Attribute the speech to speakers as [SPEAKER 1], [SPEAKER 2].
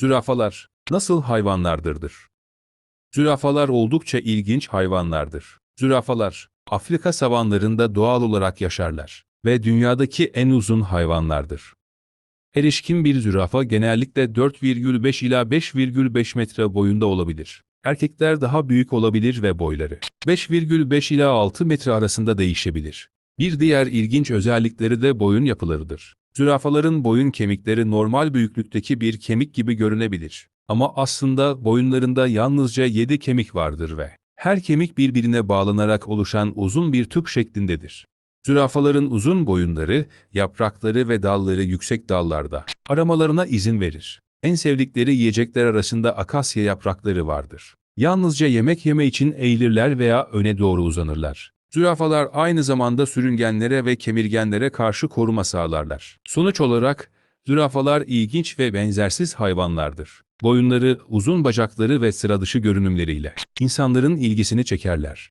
[SPEAKER 1] Zürafalar nasıl hayvanlardırdır? Zürafalar oldukça ilginç hayvanlardır. Zürafalar Afrika savanlarında doğal olarak yaşarlar ve dünyadaki en uzun hayvanlardır. Erişkin bir zürafa genellikle 4,5 ila 5,5 metre boyunda olabilir. Erkekler daha büyük olabilir ve boyları 5,5 ila 6 metre arasında değişebilir. Bir diğer ilginç özellikleri de boyun yapılarıdır. Zürafaların boyun kemikleri normal büyüklükteki bir kemik gibi görünebilir. Ama aslında boyunlarında yalnızca 7 kemik vardır ve her kemik birbirine bağlanarak oluşan uzun bir tüp şeklindedir. Zürafaların uzun boyunları, yaprakları ve dalları yüksek dallarda aramalarına izin verir. En sevdikleri yiyecekler arasında akasya yaprakları vardır. Yalnızca yemek yeme için eğilirler veya öne doğru uzanırlar. Zürafalar aynı zamanda sürüngenlere ve kemirgenlere karşı koruma sağlarlar. Sonuç olarak, zürafalar ilginç ve benzersiz hayvanlardır. Boyunları, uzun bacakları ve sıra dışı görünümleriyle insanların ilgisini çekerler.